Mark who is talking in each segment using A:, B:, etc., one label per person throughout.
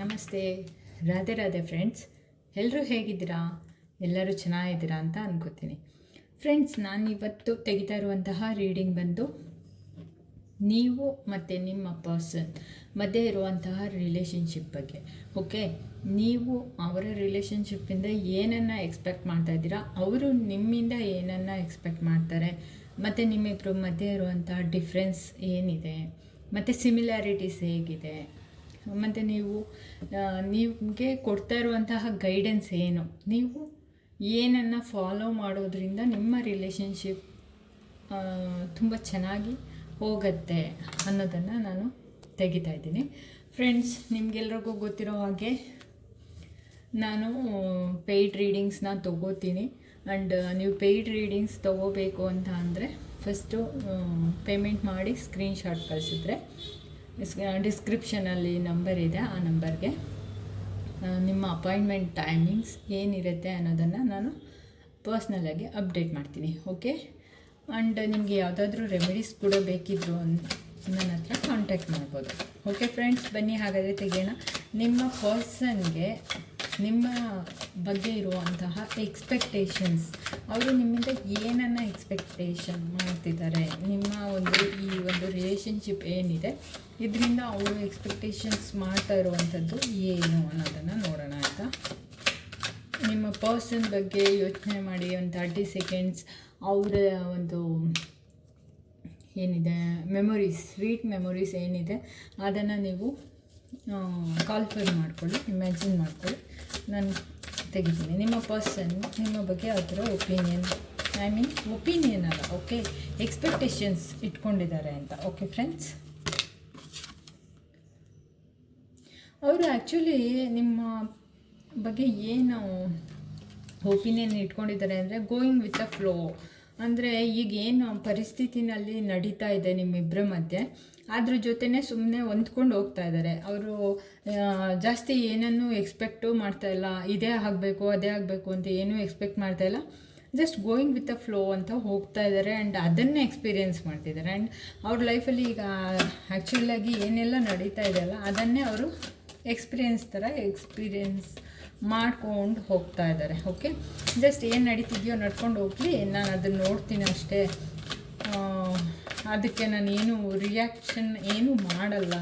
A: ನಮಸ್ತೆ, ರಾಧೆ ರಾಧೆ ಫ್ರೆಂಡ್ಸ್ ಎಲ್ಲರೂ ಹೇಗಿದ್ದೀರಾ? ಎಲ್ಲರೂ ಚೆನ್ನಾಗಿದ್ದೀರಾ ಅಂತ ಅನ್ಕೋತೀನಿ. ಫ್ರೆಂಡ್ಸ್ ನಾನು ಇವತ್ತು ತೆಗಿತಾ ಇರುವಂತಹ ರೀಡಿಂಗ್ ಬಂದು ನೀವು ಮತ್ತು ನಿಮ್ಮ ಪರ್ಸನ್ ಮಧ್ಯೆ ಇರುವಂತಹ ರಿಲೇಷನ್ಶಿಪ್ ಬಗ್ಗೆ ಓಕೆ ನೀವು ಅವರ ರಿಲೇಷನ್ಶಿಪ್ಪಿಂದ ಏನನ್ನು ಎಕ್ಸ್ಪೆಕ್ಟ್ ಮಾಡ್ತಾ ಇದ್ದೀರಾ, ಅವರು ನಿಮ್ಮಿಂದ ಏನನ್ನು ಎಕ್ಸ್ಪೆಕ್ಟ್ ಮಾಡ್ತಾರೆ, ಮತ್ತು ನಿಮ್ಮಿಬ್ಬರು ಮಧ್ಯೆ ಇರುವಂತಹ ಡಿಫ್ರೆನ್ಸ್ ಏನಿದೆ, ಮತ್ತು ಸಿಮಿಲ್ಯಾರಿಟೀಸ್ ಹೇಗಿದೆ ಮತ್ತು ನೀವು ನಿಮಗೆ ಕೊಡ್ತಾ ಇರುವಂತಹ ಗೈಡೆನ್ಸ್ ಏನು? ನೀವು ಏನನ್ನು ಫಾಲೋ ಮಾಡೋದ್ರಿಂದ ನಿಮ್ಮ ರಿಲೇಷನ್ಶಿಪ್ ತುಂಬ ಚೆನ್ನಾಗಿ ಹೋಗುತ್ತೆ ಅನ್ನೋದನ್ನು ನಾನು ತೆಗಿತಾ ಇದ್ದೀನಿ. ಫ್ರೆಂಡ್ಸ್ ನಿಮಗೆಲ್ರಿಗೂ ಗೊತ್ತಿರೋ ಹಾಗೆ ನಾನು ಪೇಯ್ಡ್ ರೀಡಿಂಗ್ಸ್ನ ತೊಗೋತೀನಿ. ಆ್ಯಂಡ್ ನೀವು ಪೇಯ್ಡ್ ರೀಡಿಂಗ್ಸ್ ತೊಗೋಬೇಕು ಅಂತ ಅಂದರೆ ಫಸ್ಟು ಪೇಮೆಂಟ್ ಮಾಡಿ ಸ್ಕ್ರೀನ್ಶಾಟ್ ಕಳಿಸಿದ್ರೆ ಡಿಸ್ಕ್ರಿಪ್ಷನಲ್ಲಿ ನಂಬರ್ ಇದೆ ಆ ನಂಬರ್ಗೆ ನಿಮ್ಮ ಅಪಾಯಿಂಟ್ಮೆಂಟ್ ಟೈಮಿಂಗ್ಸ್ ಏನಿರುತ್ತೆ ಅನ್ನೋದನ್ನು ನಾನು ಪರ್ಸ್ನಲಾಗಿ ಅಪ್ಡೇಟ್ ಮಾಡ್ತೀನಿ ಓಕೆ ಆ್ಯಂಡ್ ನಿಮಗೆ ಯಾವುದಾದ್ರೂ ರೆಮಿಡೀಸ್ ಕೂಡ ಬೇಕಿದ್ರು ನನ್ನ ಹತ್ರ ಕಾಂಟ್ಯಾಕ್ಟ್ ಮಾಡ್ಬೋದು ಓಕೆ ಫ್ರೆಂಡ್ಸ್ ಬನ್ನಿ ಹಾಗಾದರೆ ತೆಗೆಯೋಣ. ನಿಮ್ಮ ಪರ್ಸನ್ಗೆ ನಿಮ್ಮ ಬಗ್ಗೆ ಇರುವಂತಹ ಎಕ್ಸ್ಪೆಕ್ಟೇಷನ್ಸ್ ಅವರು ನಿಮ್ಮಿಂದ ಏನನ್ನು ಎಕ್ಸ್ಪೆಕ್ಟೇಷನ್ ಮಾಡ್ತಿದ್ದಾರೆ? ನಿಮ್ಮ ಒಂದು, ಈ ಒಂದು ರಿಲೇಷನ್ಶಿಪ್ ಏನಿದೆ? ಇದರಿಂದ ಅವರು ಎಕ್ಸ್ಪೆಕ್ಟೇಷನ್ಸ್ ಮಾಡ್ತಾ ಇರುವಂಥದ್ದು ಏನು ಅನ್ನೋದನ್ನು ನೋಡೋಣ ಆಯಿತಾ? ನಿಮ್ಮ ಪರ್ಸನ್ ಬಗ್ಗೆ ಯೋಚನೆ ಮಾಡಿ ಒಂದು ತರ್ಟಿ ಸೆಕೆಂಡ್ಸ್ ಅವರ ಒಂದು ಏನಿದೆ? ಮೆಮೊರೀಸ್ ಸ್ವೀಟ್ ಮೆಮೊರೀಸ್ ಏನಿದೆ? ಅದನ್ನು ನೀವು ಕಾಲ್ಫರ್ ಮಾಡ್ಕೊಳ್ಳಿ ಇಮ್ಯಾಜಿನ್ ಮಾಡ್ಕೊಳ್ಳಿ. ನಾನು ತೆಗಿತೀನಿ. ನಿಮ್ಮ ಪರ್ಸನ್ ನಿಮ್ಮ ಬಗ್ಗೆ ಅದರ ಒಪಿನಿಯನ್ ಐ ಮೀನ್ ಒಪಿನಿಯನ್ ಅಲ್ಲ ಓಕೆ ಎಕ್ಸ್ಪೆಕ್ಟೇಷನ್ಸ್ ಇಟ್ಕೊಂಡಿದ್ದಾರೆ ಅಂತ ಓಕೆ ಫ್ರೆಂಡ್ಸ್ ಅವರು ಆ್ಯಕ್ಚುಲಿ ನಿಮ್ಮ ಬಗ್ಗೆ ಏನು ಒಪಿನಿಯನ್ ಇಟ್ಕೊಂಡಿದ್ದಾರೆ ಅಂದರೆ ಗೋಯಿಂಗ್ ವಿತ್ ಅ ಫ್ಲೋ ಅಂದರೆ ಈಗ ಏನು ಪರಿಸ್ಥಿತಿನಲ್ಲಿ ನಡೀತಾ ಇದೆ ನಿಮ್ಮಿಬ್ಬರ ಮಧ್ಯೆ? ಅದ್ರ ಜೊತೆನೇ ಸುಮ್ಮನೆ ಹೊಂದ್ಕೊಂಡು ಹೋಗ್ತಾ ಇದ್ದಾರೆ ಅವರು ಜಾಸ್ತಿ ಏನನ್ನು ಎಕ್ಸ್ಪೆಕ್ಟು ಮಾಡ್ತಾ ಇಲ್ಲ. ಇದೇ ಆಗಬೇಕು, ಅದೇ ಆಗಬೇಕು ಅಂತ ಏನೂ ಎಕ್ಸ್ಪೆಕ್ಟ್ ಮಾಡ್ತಾ ಇಲ್ಲ. Just going with a flow ಅಂತ ಹೋಗ್ತಾ ಇದ್ದಾರೆ ಆ್ಯಂಡ್ ಅದನ್ನೇ ಎಕ್ಸ್ಪೀರಿಯೆನ್ಸ್ ಮಾಡ್ತಿದ್ದಾರೆ ಆ್ಯಂಡ್ ಅವ್ರ ಲೈಫಲ್ಲಿ ಈಗ ಆ್ಯಕ್ಚುಲಾಗಿ ಏನೆಲ್ಲ ನಡೀತಾ ಇದೆಯಲ್ಲ ಅದನ್ನೇ ಅವರು ಎಕ್ಸ್ಪೀರಿಯೆನ್ಸ್ ಥರ ಎಕ್ಸ್ಪೀರಿಯೆನ್ಸ್ ಮಾಡ್ಕೊಂಡು ಹೋಗ್ತಾ ಇದ್ದಾರೆ ಓಕೆ ಜಸ್ಟ್ ಏನು ನಡೀತಿದೆಯೋ ನಡ್ಕೊಂಡು ಹೋಗ್ಲಿ. ನಾನು ಅದನ್ನು ನೋಡ್ತೀನಿ ಅಷ್ಟೇ. ಅದಕ್ಕೆ ನಾನೇನು ರಿಯಾಕ್ಷನ್ ಏನು ಮಾಡಲ್ಲ.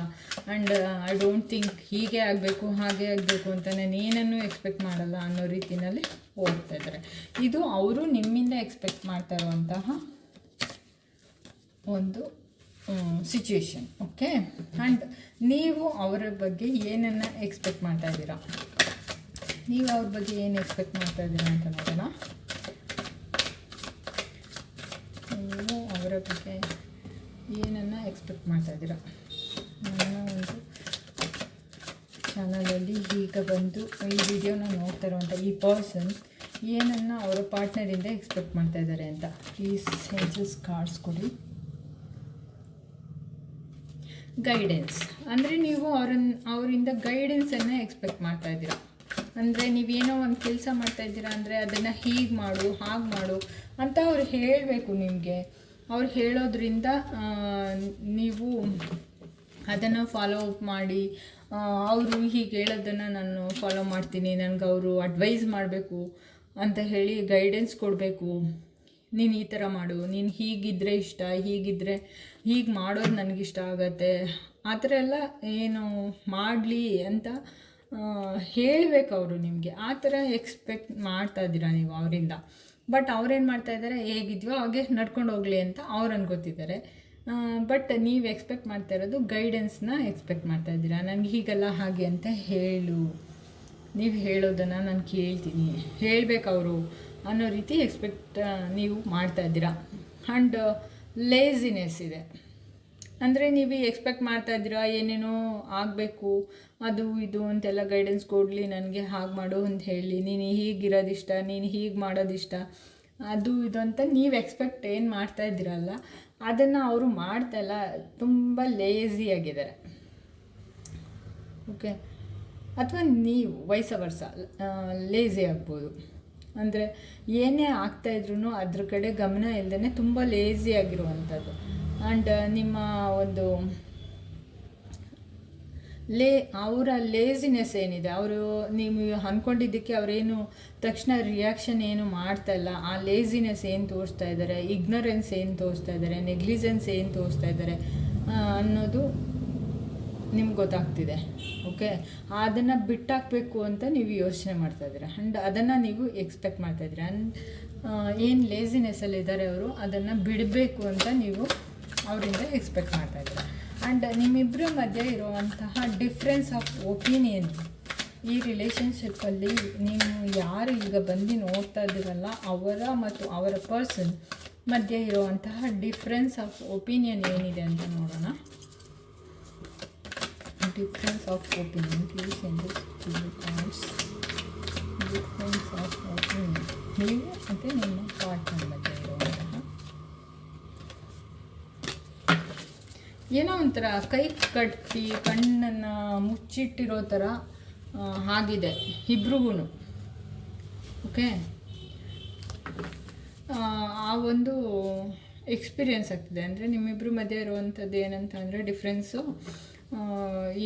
A: ಆ್ಯಂಡ್ ಐ ಡೋಂಟ್ ಥಿಂಕ್ ಹೀಗೆ ಆಗಬೇಕು, ಹಾಗೆ ಆಗಬೇಕು ಅಂತ ನಾನು ಏನನ್ನು ಎಕ್ಸ್ಪೆಕ್ಟ್ ಮಾಡಲ್ಲ ಅನ್ನೋ ರೀತಿಯಲ್ಲಿ ಹೋಗ್ತಾ ಇದ್ದಾರೆ. ಇದು ಅವರು ನಿಮ್ಮಿಂದ ಎಕ್ಸ್ಪೆಕ್ಟ್ ಮಾಡ್ತಾ ಇರುವಂತಹ ಒಂದು ಸಿಚುವೇಶನ್ ಓಕೆ ಆ್ಯಂಡ್ ನೀವು ಅವರ ಬಗ್ಗೆ ಏನನ್ನು ಎಕ್ಸ್ಪೆಕ್ಟ್ ಮಾಡ್ತಾ ಇದ್ದೀರಾ? ನೀವು ಅವ್ರ ಬಗ್ಗೆ ಏನು ಎಕ್ಸ್ಪೆಕ್ಟ್ ಮಾಡ್ತಾ ಇದ್ದೀರಾ ಅಂತ ನೋಡೋಣ. ನೀವು ಅವರ ಬಗ್ಗೆ ಏನನ್ನು ಎಕ್ಸ್ಪೆಕ್ಟ್ ಮಾಡ್ತಾ ಇದ್ದೀರಾ? ನನ್ನ ಒಂದು ಚಾನಲಲ್ಲಿ ಈಗ ಬಂದು ಈ ವಿಡಿಯೋನ ನೋಡ್ತಾ ಇರುವಂಥ ಈ ಪರ್ಸನ್ ಏನನ್ನು ಅವರ ಪಾರ್ಟ್ನರಿಂದ ಎಕ್ಸ್ಪೆಕ್ಟ್ ಮಾಡ್ತಾ ಇದ್ದಾರೆ ಅಂತ. ಪ್ಲೀಸ್ ಏಂಜಲ್ಸ್ ಕಾರ್ಡ್ಸ್ ಕೊಡಿ. ಗೈಡೆನ್ಸ್ ಅಂದರೆ ನೀವು ಅವ್ರನ್ನ ಅವರಿಂದ ಗೈಡೆನ್ಸನ್ನು ಎಕ್ಸ್ಪೆಕ್ಟ್ ಮಾಡ್ತಾ ಇದ್ದೀರಾ. ಅಂದರೆ ನೀವೇನೋ ಒಂದು ಕೆಲಸ ಮಾಡ್ತಾ ಇದ್ದೀರಾ ಅಂದರೆ ಅದನ್ನು ಹೀಗೆ ಮಾಡು, ಹಾಗೆ ಮಾಡು ಅಂತ ಅವ್ರು ಹೇಳಬೇಕು ನಿಮಗೆ. ಅವ್ರು ಹೇಳೋದ್ರಿಂದ ನೀವು ಅದನ್ನು ಫಾಲೋ ಅಪ್ ಮಾಡಿ ಅವರು ಹೀಗೆ ಹೇಳೋದನ್ನು ನಾನು ಫಾಲೋ ಮಾಡ್ತೀನಿ, ನನಗೆ ಅವರು ಅಡ್ವೈಸ್ ಮಾಡಬೇಕು ಅಂತ ಹೇಳಿ ಗೈಡೆನ್ಸ್ ಕೊಡಬೇಕು. ನೀನು ಈ ಥರ ಮಾಡು, ನೀನು ಹೀಗಿದ್ದರೆ ಇಷ್ಟ ಹೀಗಿದ್ದರೆ ಹೀಗೆ ಮಾಡೋದು ನನಗಿಷ್ಟ ಆಗತ್ತೆ. ಆ ಥರ ಎಲ್ಲ ಏನು ಮಾಡಲಿ ಅಂತ ಹೇಳಬೇಕು ಅವರು ನಿಮಗೆ. ಆ ಥರ ಎಕ್ಸ್ಪೆಕ್ಟ್ ಮಾಡ್ತಾ ಇದ್ದೀರಾ ನೀವು ಅವರಿಂದ? ಬಟ್ ಅವ್ರೇನು ಮಾಡ್ತಾ ಇದ್ದಾರೆ ಹೇಗಿದೆಯೋ ಹಾಗೆ ನಡ್ಕೊಂಡು ಹೋಗಲಿ ಅಂತ ಅವ್ರು ಅನ್ಕೋತಿದ್ದಾರೆ ಬಟ್ ನೀವು ಎಕ್ಸ್ಪೆಕ್ಟ್ ಮಾಡ್ತಾ ಇರೋದು ಗೈಡೆನ್ಸ್ನ ಎಕ್ಸ್ಪೆಕ್ಟ್ ಮಾಡ್ತಾ ಇದ್ದೀರಾ? ನನಗೆ ಹೀಗೆಲ್ಲ ಹಾಗೆ ಅಂತ ಹೇಳು. ನೀವು ಹೇಳೋದನ್ನು ನಾನು ಕೇಳ್ತೀನಿ. ಹೇಳಬೇಕು ಅವರು ಅನ್ನೋ ರೀತಿ ಎಕ್ಸ್ಪೆಕ್ಟ್ ನೀವು ಮಾಡ್ತಾ ಇದ್ದೀರಾ. ಆ್ಯಂಡ್ ಲೇಝಿನೆಸ್ ಇದೆ. ಅಂದರೆ ನೀವು ಎಕ್ಸ್ಪೆಕ್ಟ್ ಮಾಡ್ತಾ ಇದ್ದೀರಾ, ಏನೇನೋ ಆಗಬೇಕು, ಅದು ಇದು ಅಂತೆಲ್ಲ ಗೈಡೆನ್ಸ್ ಕೊಡಲಿ, ನನಗೆ ಹಾಗೆ ಮಾಡು ಅಂತ ಹೇಳಿ. ನೀನು ಹೀಗಿರೋದಿಷ್ಟ ನೀನು ಹೀಗೆ ಮಾಡೋದಿಷ್ಟ ಅದು ಇದು ಅಂತ ನೀವು ಎಕ್ಸ್ಪೆಕ್ಟ್ ಏನು ಮಾಡ್ತಾ ಇದ್ದೀರಲ್ಲ, ಅದನ್ನು ಅವರು ಮಾಡ್ತಾಯಿಲ್ಲ ತುಂಬ ಲೇಝಿಯಾಗಿದ್ದಾರೆ ಓಕೆ ಅಥವಾ ನೀವು ವಯಸ್ಸ ವರ್ಷ ಲೇಝಿ ಆಗ್ಬೋದು. ಅಂದರೆ ಏನೇ ಆಗ್ತಾಯಿದ್ರು ಅದ್ರ ಕಡೆ ಗಮನ ಇಲ್ಲದೇ ತುಂಬ ಲೇಝಿ ಆಗಿರುವಂಥದ್ದು ಆ್ಯಂಡ್ ನಿಮ್ಮ ಒಂದು ಲೇ, ಅವರ ಲೇಸಿನೆಸ್ ಏನಿದೆ? ಅವರು ನೀವು ಅಂದ್ಕೊಂಡಿದ್ದಕ್ಕೆ ಅವರೇನು ತಕ್ಷಣ ರಿಯಾಕ್ಷನ್ ಏನು ಮಾಡ್ತಾ ಇಲ್ಲ? ಆ ಲೇಸಿನೆಸ್ ಏನು ತೋರಿಸ್ತಾ ಇದ್ದಾರೆ? ಇಗ್ನೊರೆನ್ಸ್ ಏನು ತೋರಿಸ್ತಾ ಇದ್ದಾರೆ? ನೆಗ್ಲಿಜೆನ್ಸ್ ಏನು ತೋರಿಸ್ತಾ ಇದ್ದಾರೆ? ಅನ್ನೋದು ನಿಮ್ಗೆ ಗೊತ್ತಾಗ್ತಿದೆ. ಓಕೆ ಅದನ್ನು ಬಿಟ್ಟಾಕಬೇಕು ಅಂತ ನೀವು ಯೋಚನೆ ಮಾಡ್ತಾ ಇದ್ದೀರಾ? ಆ್ಯಂಡ್ ಅದನ್ನು ನೀವು ಎಕ್ಸ್ಪೆಕ್ಟ್ ಮಾಡ್ತಾ ಇದ್ದೀರಾ? ಆ್ಯಂಡ್ ಏನು ಲೇಸಿನೆಸ್ಸಲ್ಲಿ ಇದ್ದಾರೆ ಅವರು? ಅದನ್ನು ಬಿಡಬೇಕು ಅಂತ ನೀವು ಅವರಿಂದ ಎಕ್ಸ್ಪೆಕ್ಟ್ ಮಾಡ್ತಾ ಇದ್ದಾರೆ. ಆ್ಯಂಡ್ ನಿಮ್ಮಿಬ್ಬರ ಮಧ್ಯೆ ಇರುವಂತಹ ಡಿಫ್ರೆನ್ಸ್ ಆಫ್ ಒಪಿನಿಯನ್ ಈ ರಿಲೇಷನ್ಶಿಪ್ಪಲ್ಲಿ ನೀವು ಯಾರು ಈಗ ಬಂದು ನೋಡ್ತಾ ಇದ್ದೀರಲ್ಲ, ಅವರ ಮತ್ತು ಅವರ ಪರ್ಸನ್ ಮಧ್ಯೆ ಇರುವಂತಹ ಡಿಫ್ರೆನ್ಸ್ ಆಫ್ ಒಪಿನಿಯನ್ ಏನಿದೆ ಅಂತ ನೋಡೋಣ. Difference of opinion please difference of opinion ನೀವು ಮತ್ತು ನಿಮ್ಮ ಪಾರ್ಟ್ನರ್ ಮಧ್ಯೆ ಇರುವಂತಹ ಏನೋ ಒಂಥರ ಕೈ ಕಟ್ಟಿ ಕಣ್ಣನ್ನು ಮುಚ್ಚಿಟ್ಟಿರೋ ಥರ ಆಗಿದೆ ಇಬ್ರಿಗೂ ಓಕೆ ಆ ಒಂದು ಎಕ್ಸ್ಪೀರಿಯೆನ್ಸ್ ಆಗ್ತಿದೆ. ಅಂದರೆ ನಿಮ್ಮಿಬ್ಬರ ಮಧ್ಯೆ ಇರುವಂಥದ್ದು ಏನಂತ ಅಂದರೆ ಡಿಫ್ರೆನ್ಸು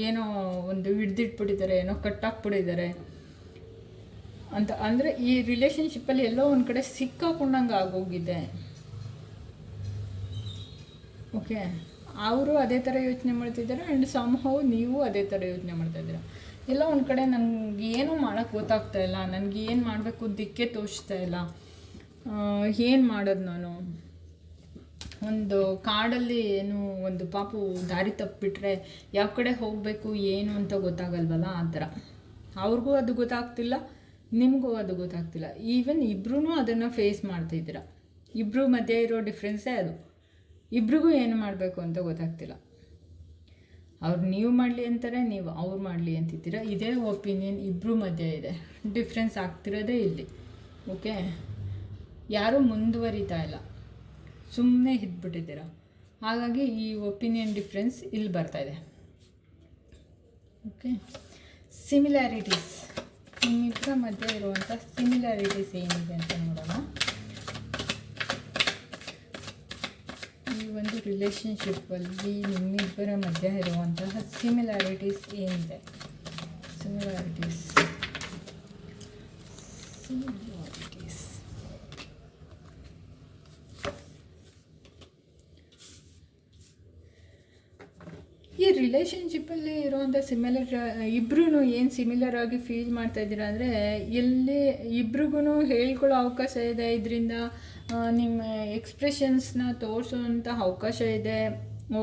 A: ಏನೋ ಒಂದು ಹಿಡ್ದಿಟ್ಬಿಟ್ಟಿದ್ದಾರೆ, ಏನೋ ಕಟ್ಟಾಕ್ಬಿಟ್ಟಿದ್ದಾರೆ ಅಂತ. ಅಂದರೆ ಈ ರಿಲೇಷನ್ಶಿಪ್ಪಲ್ಲಿ ಎಲ್ಲೋ ಒಂದು ಕಡೆ ಸಿಕ್ಕಾಕೊಂಡಂಗೆ ಆಗೋಗಿದೆ. ಓಕೆ ಅವರು ಅದೇ ಥರ ಯೋಚನೆ ಮಾಡ್ತಿದ್ದಾರೆ ಆ್ಯಂಡ್ ಸಂಹೌ ನೀವು ಅದೇ ಥರ ಯೋಚನೆ ಮಾಡ್ತಾ ಇದ್ದೀರಾ. ಎಲ್ಲ ಒಂದು ಕಡೆ ನನಗೆ ಏನು ಮಾಡೋಕ್ಕೆ ಗೊತ್ತಾಗ್ತಾ ಇಲ್ಲ, ನನಗೆ ಏನು ಮಾಡಬೇಕು ದಿಕ್ಕೆ ತೋಚ್ತಾ ಇಲ್ಲ. ಏನು ಮಾಡೋದು ನಾನು? ಒಂದು ಕಾಡಲ್ಲಿ ಏನು ಒಂದು ಪಾಪು ದಾರಿ ತಪ್ಪಿಬಿಟ್ರೆ ಯಾವ ಕಡೆ ಹೋಗಬೇಕು, ಏನು ಅಂತ ಗೊತ್ತಾಗಲ್ವಲ್ಲ ಆ ಥರ. ಅವ್ರಿಗೂ ಅದು ಗೊತ್ತಾಗ್ತಿಲ್ಲ, ನಿಮಗೂ ಅದು ಗೊತ್ತಾಗ್ತಿಲ್ಲ. ಈವನ್ ಇಬ್ಬರೂ ಅದನ್ನು ಫೇಸ್ ಮಾಡ್ತಿದ್ದೀರ ಇಬ್ಬರು ಮಧ್ಯೆ ಇರೋ ಡಿಫ್ರೆನ್ಸೇ ಅದು. ಇಬ್ರಿಗೂ ಏನು ಮಾಡಬೇಕು ಅಂತ ಗೊತ್ತಾಗ್ತಿಲ್ಲ. ಅವ್ರು ನೀವು ಮಾಡಲಿ ಅಂತಾರೆ, ನೀವು ಅವ್ರು ಮಾಡಲಿ ಅಂತಿದ್ದೀರ. ಇದೇ ಒಪಿನಿಯನ್ ಇಬ್ಬರು ಮಧ್ಯೆ ಇದೆ. ಡಿಫ್ರೆನ್ಸ್ ಆಗ್ತಿರೋದೇ ಇಲ್ಲಿ. ಓಕೆ? ಯಾರೂ ಮುಂದುವರಿತಾ ಇಲ್ಲ. ಸುಮ್ಮನೆ ಇದ್ಬಿಟ್ಟಿದ್ದೀರ ಹಾಗಾಗಿ ಈ ಒಪಿನಿಯನ್ ಡಿಫ್ರೆನ್ಸ್ ಇಲ್ಲಿ ಬರ್ತಾ ಇದೆ. ಓಕೆ? ಸಿಮಿಲ್ಯಾರಿಟೀಸ್ ನಿಮ್ಮಿಬ್ಬರ ಮಧ್ಯೆ ಇರುವಂಥ ಸಿಮಿಲ್ಯಾರಿಟೀಸ್ ಏನಿದೆ ಅಂತ ನೋಡೋಣ ಈ ಒಂದು ರಿಲೇಷನ್ಶಿಪ್ಪಲ್ಲಿ ನಿಮ್ಮಿಬ್ಬರ ಮಧ್ಯೆ ಇರುವಂತಹ ಸಿಮಿಲಾರಿಟೀಸ್ ಏನಿದೆ? ಸಿಮಿಲ್ಯಾರಿಟೀಸ್ ಸಿಮಿಲ್ಯಾರಿಟೀಸ್ ಈ ರಿಲೇಷನ್ಶಿಪ್ಪಲ್ಲಿ ಇರುವಂಥ ಸಿಮಿಲರ್ ಇಬ್ಬರೂ ಏನು ಸಿಮಿಲರ್ ಆಗಿ ಫೀಲ್ ಮಾಡ್ತಾ ಇದ್ದೀರಾ ಅಂದರೆ, ಎಲ್ಲಿ ಇಬ್ರಿಗೂ ಹೇಳ್ಕೊಳ್ಳೋ ಅವಕಾಶ ಇದೆ ಇದರಿಂದ ನಿಮ್ಮ ಎಕ್ಸ್ಪ್ರೆಷನ್ಸ್ನ ತೋರಿಸೋವಂಥ ಅವಕಾಶ ಇದೆ,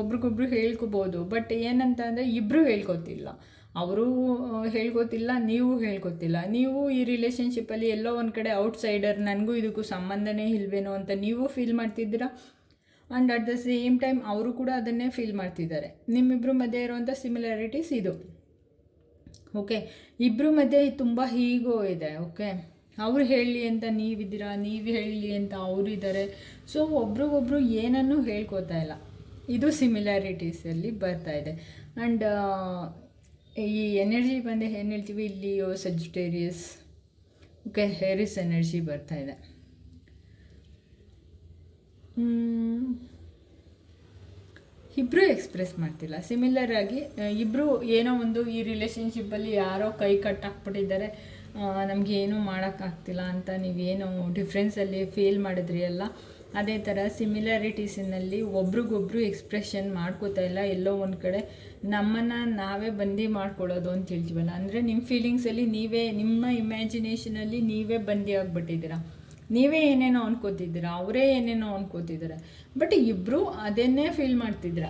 A: ಒಬ್ರಿಗೊಬ್ರು ಹೇಳ್ಕೊಬೋದು. ಬಟ್ ಏನಂತ ಅಂದರೆ ಇಬ್ಬರು ಹೇಳ್ಕೊತಿಲ್ಲ. ಅವರು ಹೇಳ್ಕೊತಿಲ್ಲ, ನೀವು ಹೇಳ್ಕೊತಿಲ್ಲ. ನೀವು ಈ ರಿಲೇಷನ್ಶಿಪ್ಪಲ್ಲಿ ಎಲ್ಲೋ ಒಂದು ಕಡೆ ಔಟ್ಸೈಡರ್ ನನಗೂ ಇದಕ್ಕೂ ಸಂಬಂಧನೇ ಇಲ್ವೇನೋ ಅಂತ ನೀವು ಫೀಲ್ ಮಾಡ್ತಿದ್ದೀರಾ? And at the same time ಅವರು ಕೂಡ ಅದನ್ನೇ ಫೀಲ್ ಮಾಡ್ತಿದ್ದಾರೆ. ನಿಮ್ಮಿಬ್ಬರ ಮಧ್ಯೆ ಇರುವಂಥ ಸಿಮಿಲಾರಿಟೀಸ್ ಇದು. ಓಕೆ ಇಬ್ಬರು ಮಧ್ಯೆ ತುಂಬ ಹೀಗೋ ಇದೆ ಓಕೆ ಅವ್ರು ಹೇಳಿ ಅಂತ ನೀವಿದ್ದೀರಾ, ನೀವು ಹೇಳಿ ಅಂತ ಅವರಿದ್ದಾರೆ ಸೊ ಒಬ್ರಿಗೊಬ್ರು ಏನನ್ನೂ ಹೇಳ್ಕೊತಾ ಇಲ್ಲ. ಇದು ಸಿಮಿಲಾರಿಟೀಸಲ್ಲಿ ಬರ್ತಾ ಇದೆ. ಆ್ಯಂಡ್ ಈ ಎನರ್ಜಿ ಬಂದು ಏನು ಹೇಳ್ತೀವಿ? ಇಲ್ಲಿ ಸೆಜಿಟೇರಿಯಸ್ ಓಕೆ ಹೇರಿಸ್ ಎನರ್ಜಿ ಬರ್ತಾ ಇದೆ. ಇಬ್ಬರು ಎಕ್ಸ್ಪ್ರೆಸ್ ಮಾಡ್ತಿಲ್ಲ. ಸಿಮಿಲರ್ ಆಗಿ ಇಬ್ಬರು ಏನೋ ಒಂದು ಈ ರಿಲೇಷನ್ಶಿಪ್ಪಲ್ಲಿ ಯಾರೋ ಕೈ ಕಟ್ಟಾಕ್ಬಿಟ್ಟಿದ್ದಾರೆ ನಮಗೆ ಏನೂ ಮಾಡೋಕ್ಕಾಗ್ತಿಲ್ಲ ಅಂತ ನೀವೇನು ಡಿಫ್ರೆನ್ಸಲ್ಲಿ ಫೀಲ್ ಮಾಡಿದ್ರಿ ಅಲ್ಲ? ಅದೇ ಥರ ಸಿಮಿಲಾರಿಟೀಸಿನಲ್ಲಿ ಒಬ್ರಿಗೊಬ್ರು ಎಕ್ಸ್ಪ್ರೆಷನ್ ಮಾಡ್ಕೋತಾ ಇಲ್ಲ. ಎಲ್ಲೋ ಒಂದು ಕಡೆ ನಮ್ಮನ್ನು ನಾವೇ ಬಂದಿ ಮಾಡ್ಕೊಳ್ಳೋದು ಅಂತ ಹೇಳ್ತೀವಲ್ಲ. ಅಂದರೆ ನಿಮ್ಮ ಫೀಲಿಂಗ್ಸಲ್ಲಿ ನೀವೇ, ನಿಮ್ಮ ಇಮ್ಯಾಜಿನೇಷನಲ್ಲಿ ನೀವೇ ಬಂದಿ ಆಗಿಬಿಟ್ಟಿದ್ದೀರಾ? ನೀವೇ ಏನೇನೋ ಅನ್ಕೋತಿದ್ದೀರಾ, ಅವರೇ ಏನೇನೋ ಅನ್ಕೋತಿದ್ದಾರೆ. ಬಟ್ ಇಬ್ಬರು ಅದನ್ನೇ ಫೀಲ್ ಮಾಡ್ತಿದ್ರ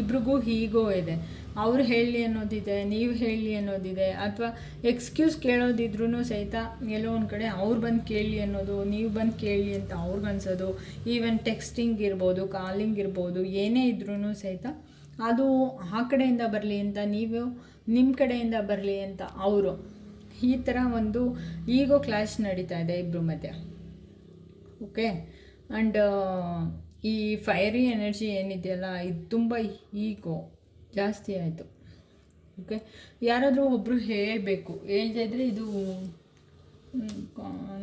A: ಇಬ್ರಿಗೂ ಹೀಗೋ ಇದೆ. ಅವ್ರು ಹೇಳಿ ಅನ್ನೋದಿದೆ, ನೀವು ಹೇಳಿ ಅನ್ನೋದಿದೆ, ಅಥವಾ ಎಕ್ಸ್ಕ್ಯೂಸ್ ಕೇಳೋದಿದ್ರೂ ಸಹಿತ ಎಲ್ಲೋ ಒಂದು ಕಡೆ ಅವ್ರು ಬಂದು ಕೇಳಿ ಅನ್ನೋದು, ನೀವು ಬಂದು ಕೇಳಿ ಅಂತ ಅವ್ರಿಗೆ ಅನ್ಸೋದು ಈವನ್ ಟೆಕ್ಸ್ಟಿಂಗ್ ಇರ್ಬೋದು ಕಾಲಿಂಗ್ ಇರ್ಬೋದು, ಏನೇ ಇದ್ರೂ ಸಹಿತ ಅದು ಆ ಕಡೆಯಿಂದ ಬರಲಿ ಅಂತ ನೀವು ನಿಮ್ಮ ಕಡೆಯಿಂದ ಬರಲಿ ಅಂತ ಅವರು. ಈ ಥರ ಒಂದು ಈಗೋ ಕ್ಲಾಶ್ ನಡೀತಾ ಇದೆ ಇಬ್ಬರು ಮಧ್ಯೆ. ಓಕೆ ಆ್ಯಂಡ್ ಈ ಫೈರಿ ಎನರ್ಜಿ ಏನಿದೆಯಲ್ಲ, ಇದು ತುಂಬ ಈಗೋ, ಜಾಸ್ತಿ ಆಯಿತು. ಓಕೆ ಯಾರಾದರೂ ಒಬ್ಬರು ಹೇಳಬೇಕು ಹೇಳ್ದೇ ಇದ್ದರೆ ಇದು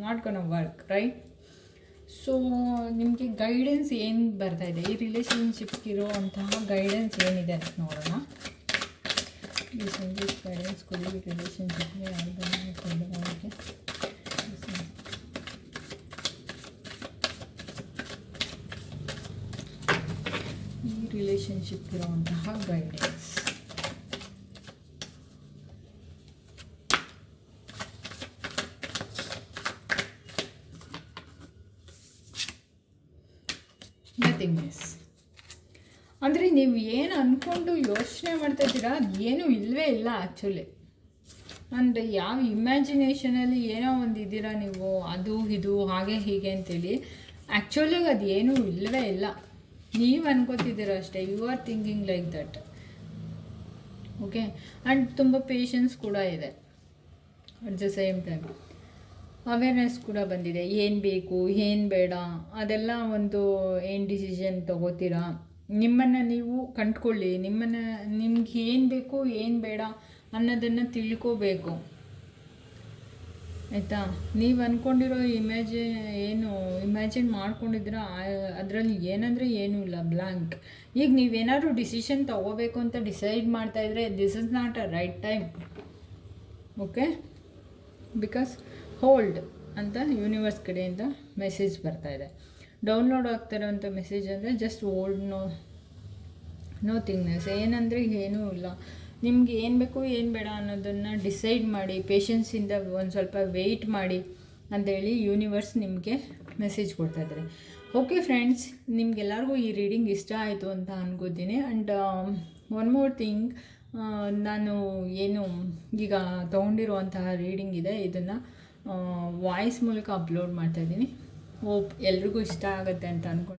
A: not gonna work right so ನಿಮಗೆ ಗೈಡೆನ್ಸ್ ಏನು ಬರ್ತಾ ಇದೆ? ಈ ರಿಲೇಷನ್ಶಿಪ್ಗೆ ಇರೋ ಅಂತಹ ಗೈಡೆನ್ಸ್ ಏನಿದೆ ಅಂತ ನೋಡೋಣ. ಪ್ಲೀಸ್ ಇಂಗ್ಲೀಷ್ ಗೈಡೆನ್ಸ್ ಕೊಡಿ ರಿಲೇಷನ್ಶಿಪ್ಗೆ ಯಾವ್ದನ್ನು ತೊಂದರೆ ಈ ರಿಲೇಷನ್ಶಿಪ್ ಇರುವಂತಹ ಗೈಡೆನ್ಸ್ ಅಂದರೆ ನೀವು ಏನು ಅಂದ್ಕೊಂಡು ಯೋಚನೆ ಮಾಡ್ತಾ ಅದು ಏನೂ ಇಲ್ಲವೇ ಇಲ್ಲ ಆ್ಯಕ್ಚುಲಿ ಅಂದರೆ ಯಾವ ಇಮ್ಯಾಜಿನೇಷನಲ್ಲಿ ಏನೋ ಒಂದು ಇದ್ದೀರಾ ನೀವು? ಅದು, ಇದು, ಹಾಗೆ, ಹೀಗೆ ಅಂತೇಳಿ. ಆ್ಯಕ್ಚುಲಾಗಿ ಅದು ಏನೂ ಇಲ್ಲವೇ ಇಲ್ಲ. ನೀವು ಅನ್ಕೋತಿದ್ದೀರ ಅಷ್ಟೇ. You are thinking like that okay and ತುಂಬ ಪೇಷನ್ಸ್ ಕೂಡ ಇದೆ. At the same time awareness ಕೂಡ ಬಂದಿದೆ. ಏನು ಬೇಕು, ಏನು ಬೇಡ, ಅದೆಲ್ಲ ಒಂದು ಏನು ಡಿಸಿಷನ್ ತಗೋತೀರಾ? ನಿಮ್ಮನ್ನು ನೀವು ಕಂಡ್ಕೊಳ್ಳಿ, ನಿಮ್ಮನ್ನು ನಿಮ್ಗೆ ಏನು ಬೇಕು ಏನು ಬೇಡ ಅನ್ನೋದನ್ನು ತಿಳ್ಕೋಬೇಕು. ಆಯಿತಾ? ನೀವು ಅಂದ್ಕೊಂಡಿರೋ ಇಮ್ಯಾಜ್ ಏನು ಇಮ್ಯಾಜಿನ್ ಮಾಡ್ಕೊಂಡಿದ್ರ ಅದರಲ್ಲಿ ಏನಂದರೆ ಏನೂ ಇಲ್ಲ ಬ್ಲ್ಯಾಂಕ್ ಈಗ ನೀವೇನಾದ್ರೂ ಡಿಸಿಷನ್ ತೊಗೋಬೇಕು ಅಂತ ಡಿಸೈಡ್ ಮಾಡ್ತಾಯಿದ್ರೆ this is not a right time okay because hold ಅಂತ ಯೂನಿವರ್ಸ್ ಕಡೆಯಿಂದ ಮೆಸೇಜ್ ಬರ್ತಾ ಇದೆ. ಡೌನ್ಲೋಡ್ ಆಗ್ತಿರೋಂಥ ಮೆಸೇಜ್ ಅಂದರೆ just old no nothingness ಏನಂದರೆ ಏನೂ ಇಲ್ಲ. ನಿಮ್ಗೆ ಏನು ಬೇಕು ಏನು ಬೇಡ ಅನ್ನೋದನ್ನು ಡಿಸೈಡ್ ಮಾಡಿ ಪೇಷನ್ಸಿಂದ ಒಂದು ಸ್ವಲ್ಪ ವೆಯ್ಟ್ ಮಾಡಿ ಅಂತೇಳಿ ಯೂನಿವರ್ಸ್ ನಿಮಗೆ ಮೆಸೇಜ್ ಕೊಡ್ತಾ ಇದ್ದಾರೆ ಓಕೆ ಫ್ರೆಂಡ್ಸ್ ನಿಮಗೆಲ್ಲರಿಗೂ ಈ ರೀಡಿಂಗ್ ಇಷ್ಟ ಆಯಿತು ಅಂತ ಅನ್ಕೋತೀನಿ. ಆ್ಯಂಡ್ ಒನ್ ಮೋರ್ ಥಿಂಗ್ ನಾನು ಏನು ಈಗ ತಗೊಂಡಿರುವಂತಹ ರೀಡಿಂಗ್ ಇದೆ, ಇದನ್ನು ವಾಯ್ಸ್ ಮೂಲಕ ಅಪ್ಲೋಡ್ ಮಾಡ್ತಾಯಿದ್ದೀನಿ ಹೋಪ್ ಎಲ್ರಿಗೂ ಇಷ್ಟ ಆಗುತ್ತೆ ಅಂತ ಅಂದ್ಕೊಂಡು